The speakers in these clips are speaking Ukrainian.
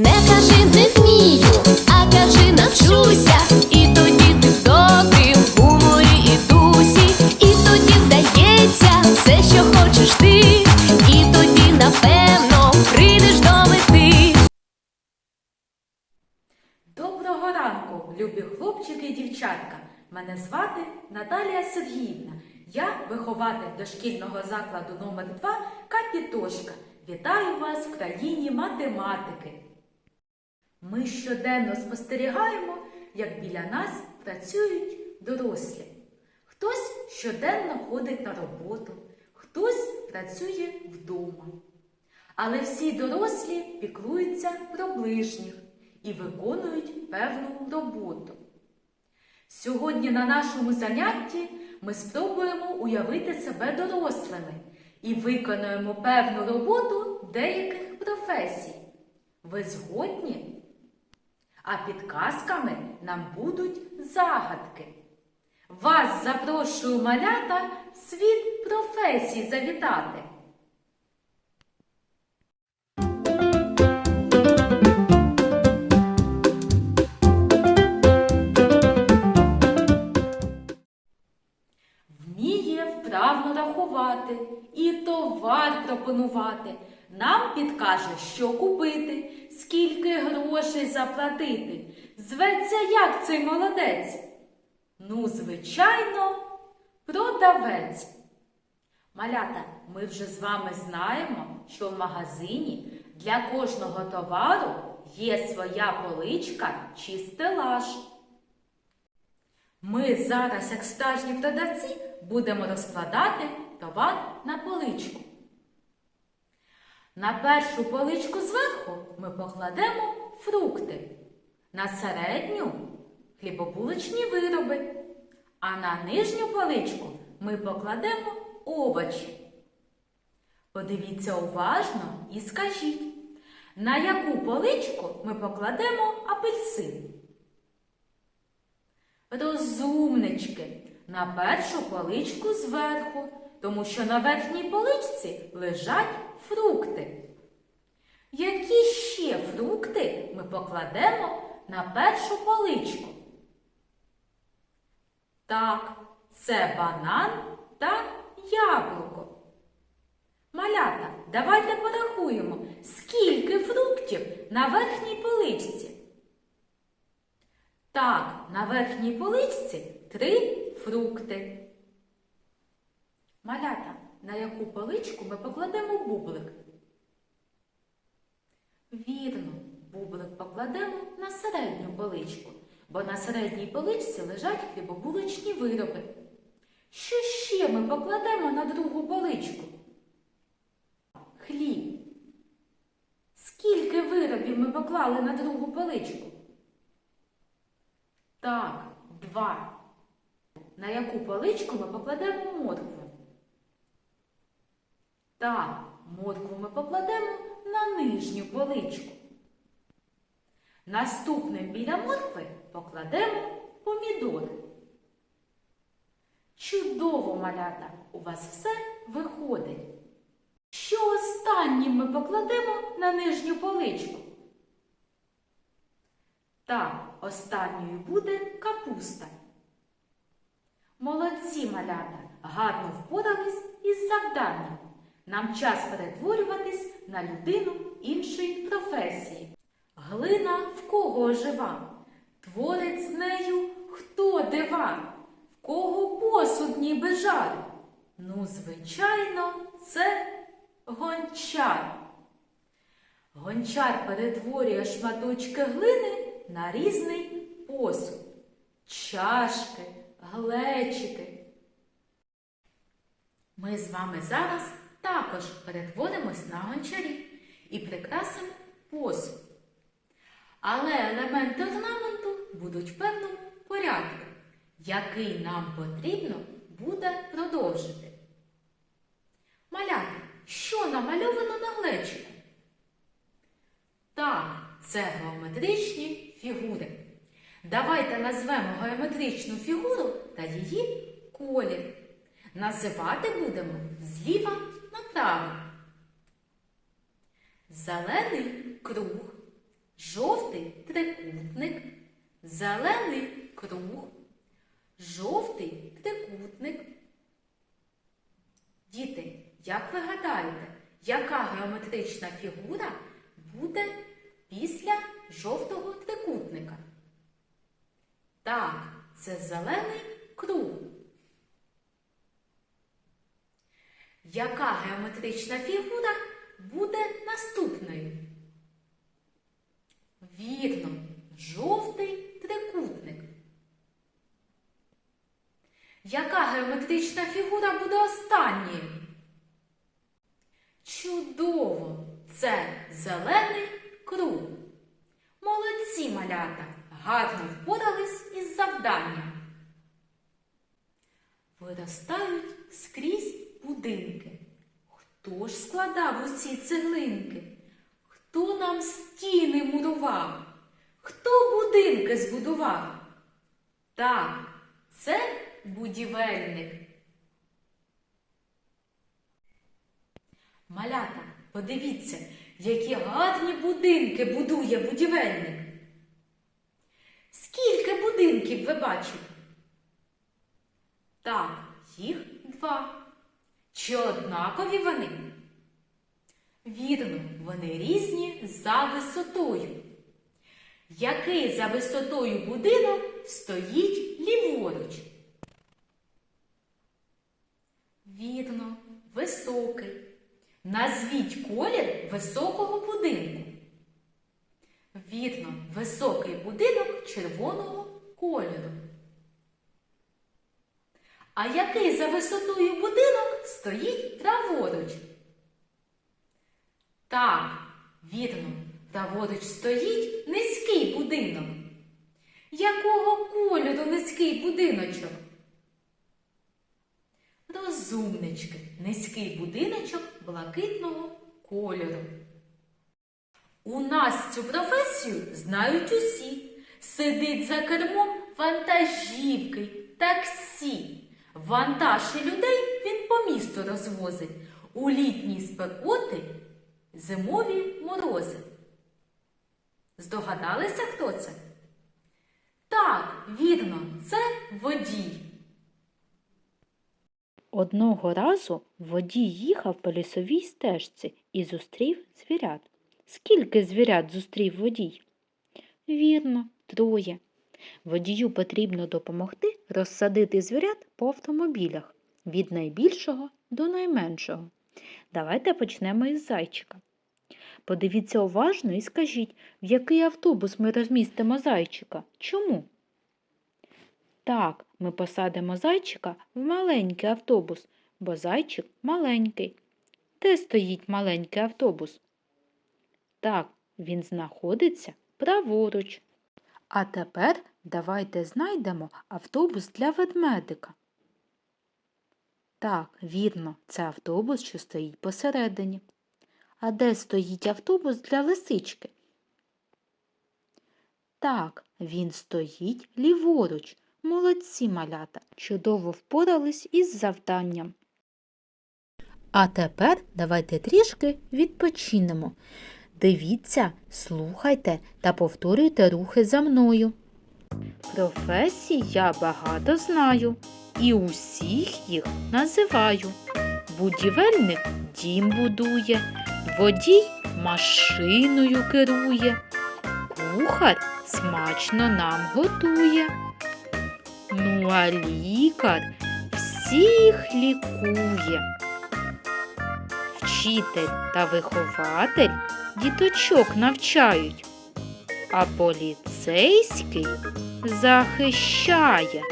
Не кажи не вмію, а кажи навчуся. І тоді ти в добрім гуморі і дусі, і тоді вдається все, що хочеш ти, і тоді напевно прийдеш до мети. Доброго ранку, любі хлопчики і дівчатка. Мене звати Наталія Сергіївна. Я вихователь дошкільного закладу номер 2 Капітошка. Вітаю вас в країні математики. Ми щоденно спостерігаємо, як біля нас працюють дорослі. Хтось щоденно ходить на роботу, хтось працює вдома. Але всі дорослі піклуються про ближніх і виконують певну роботу. Сьогодні на нашому занятті ми спробуємо уявити себе дорослими і виконуємо певну роботу деяких професій. Ви згодні? А підказками нам будуть загадки. Вас запрошую малята в світ професій завітати. Вміє вправно рахувати і товар пропонувати. Нам підкаже, що купити, скільки грошей заплатити. Зветься як цей молодець? Ну, звичайно, продавець. Малята, ми вже з вами знаємо, що в магазині для кожного товару є своя поличка чи стелаж. Ми зараз, як справжні продавці, будемо розкладати товар на поличку. На першу поличку зверху ми покладемо фрукти, на середню хлібобулочні вироби, а на нижню поличку ми покладемо овочі. Подивіться уважно і скажіть, на яку поличку ми покладемо апельсин. Розумнички, на першу поличку зверху, тому що на верхній поличці лежать фрукти. Які ще фрукти ми покладемо на першу поличку? Так, це банан та яблуко. Малята, давайте порахуємо, скільки фруктів на верхній поличці. Так, на верхній поличці три фрукти. Малята, на яку поличку ми покладемо бублик? Вірно, бублик покладемо на середню поличку, бо на середній поличці лежать хлібобулочні вироби. Що ще ми покладемо на другу поличку? Хліб. Скільки виробів ми поклали на другу поличку? Так, два. На яку поличку ми покладемо моркву? Так, моркву ми покладемо на нижню поличку. Наступним біля моркви покладемо помідори. Чудово, малята, у вас все виходить. Що останнім ми покладемо на нижню поличку? Так, останньою буде капуста. Молодці малята, гарно впорались із завданням. Нам час перетворюватись на людину іншої професії. Глина в кого жива? Творить з нею хто дива? В кого посуд ніби жар? Ну, звичайно, це гончар. Гончар перетворює шматочки глини на різний посуд. Чашки, глечики. Ми з вами зараз також перетворимось на гончарів і прикрасимо посуд. Але елементи орнаменту будуть в певному порядку, який нам потрібно буде продовжити. Малята, що намальовано на глечику? Так, це геометричні фігури. Давайте назвемо геометричну фігуру та її колір. Називати будемо зліва направо. Зелений круг, жовтий трикутник, зелений круг, жовтий трикутник. Діти, як ви гадаєте, яка геометрична фігура буде після жовтого трикутника? Так, це зелений круг. Яка геометрична фігура буде наступною? Вірно, жовтий трикутник. Яка геометрична фігура буде останньою? Чудово! Це зелений круг. Молодці малята! Гарно впорались із завданням. Виростають скрізь будинки. Хто ж складав усі цеглинки? Хто нам стіни мурував? Хто будинки збудував? Так, це будівельник. Малята, подивіться, які гарні будинки будує будівельник. Скільки будинків ви бачите? Так, їх два. Чи однакові вони? Вірно, вони різні за висотою. Який за висотою будинок стоїть ліворуч? Вірно, високий. Назвіть колір високого будинку. Вірно, високий будинок червоного кольору. А який за висотою будинок стоїть праворуч? Так, вірно, праворуч стоїть низький будинок. Якого кольору низький будиночок? Розумнички, низький будиночок блакитного кольору. У нас цю професію знають усі. Сидить за кермом вантажівки, таксі. Вантаж і людей він по місту розвозить. У літні спекоти зимові морози. Здогадалися, хто це? Так, вірно, це водій. Одного разу водій їхав по лісовій стежці і зустрів звірят. Скільки звірят зустрів водій? Вірно, троє. Водію потрібно допомогти розсадити звірят по автомобілях від найбільшого до найменшого. Давайте почнемо із зайчика. Подивіться уважно і скажіть, в який автобус ми розмістимо зайчика? Чому? Так, ми посадимо зайчика в маленький автобус, бо зайчик маленький. Де стоїть маленький автобус? Так, він знаходиться праворуч. А тепер давайте знайдемо автобус для ведмедика. Так, вірно, це автобус, що стоїть посередині. А де стоїть автобус для лисички? Так, він стоїть ліворуч. Молодці малята, чудово впорались із завданням. А тепер давайте трішки відпочинемо. Дивіться, слухайте та повторюйте рухи за мною. Професій я багато знаю і усіх їх називаю. Будівельник дім будує, водій машиною керує, кухар смачно нам готує. Ну, а лікар всіх лікує. Вчитель та вихователь діточок навчають, а поліцейський захищає.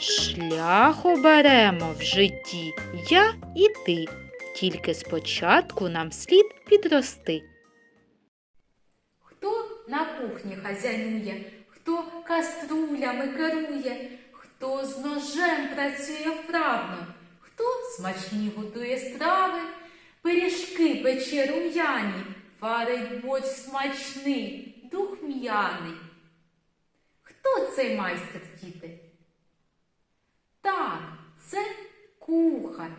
Шлях оберемо в житті я і ти, тільки спочатку нам слід підрости. Хто на кухні хазяйнує, хто каструлями керує, хто з ножем працює вправно, хто смачні готує страви, пиріжки пече рум'яні, варить борщ смачний, духм'яний. Хто цей майстер, діти? Так, це кухар.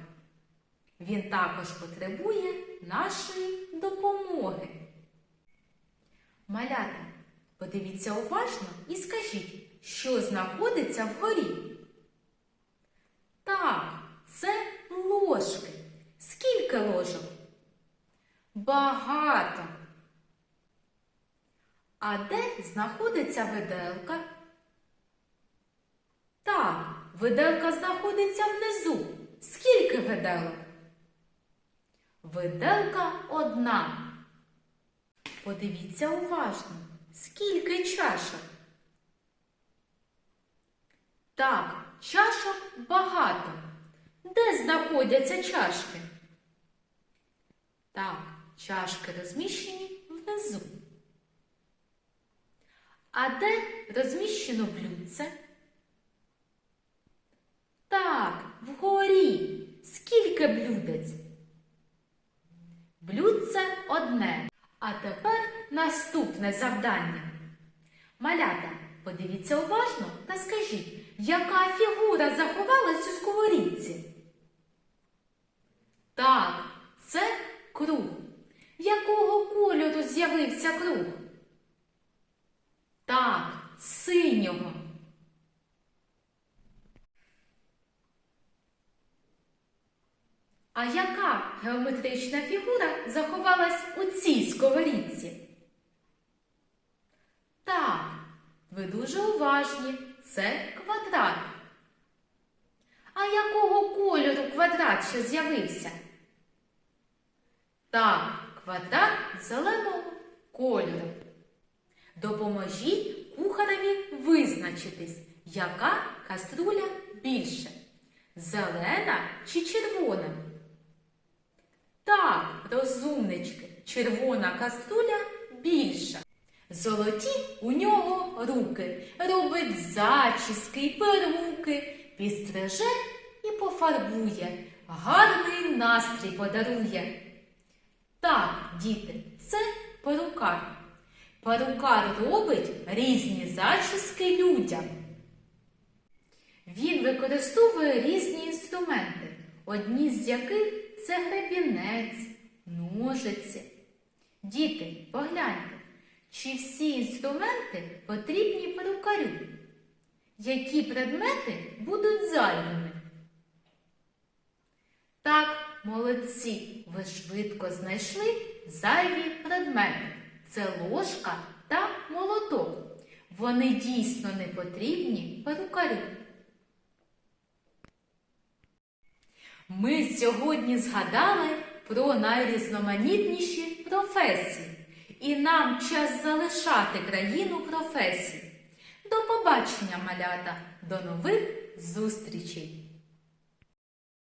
Він також потребує нашої допомоги. Малята, подивіться уважно і скажіть, що знаходиться вгорі. Так, це ложки. Скільки ложок? Багато. А де знаходиться виделка? Виделка знаходиться внизу. Скільки виделок? Виделка одна. Подивіться уважно, скільки чашок. Так, чашок багато. Де знаходяться чашки? Так, чашки розміщені внизу. А де розміщено блюдце? Так, вгорі. Скільки блюдець? Блюдце одне. А тепер наступне завдання. Малята, подивіться уважно та скажіть, яка фігура заховалась у сковорідці? Так, це круг. Якого кольору з'явився круг? Так, синього. А яка геометрична фігура заховалась у цій сковорідці? Так, ви дуже уважні. Це квадрат. А якого кольору квадрат ще з'явився? Так, квадрат зеленого кольору. Допоможіть кухареві визначитись, яка каструля більше зелена чи червона? Так, розумнички, червона каструля більша. Золоті у нього руки, робить зачіски й перуки, підстриже і пофарбує, гарний настрій подарує. Так, діти, це перукар. Перукар робить різні зачіски людям. Він використовує різні інструменти, одні з яких це гребінець, ножиці. Діти, погляньте, чи всі інструменти потрібні перукарю? Які предмети будуть зайвими? Так, молодці, ви швидко знайшли зайві предмети. Це ложка та молоток. Вони дійсно не потрібні перукарю. Ми сьогодні згадали про найрізноманітніші професії, і нам час залишати країну професій. До побачення, малята, до нових зустрічей!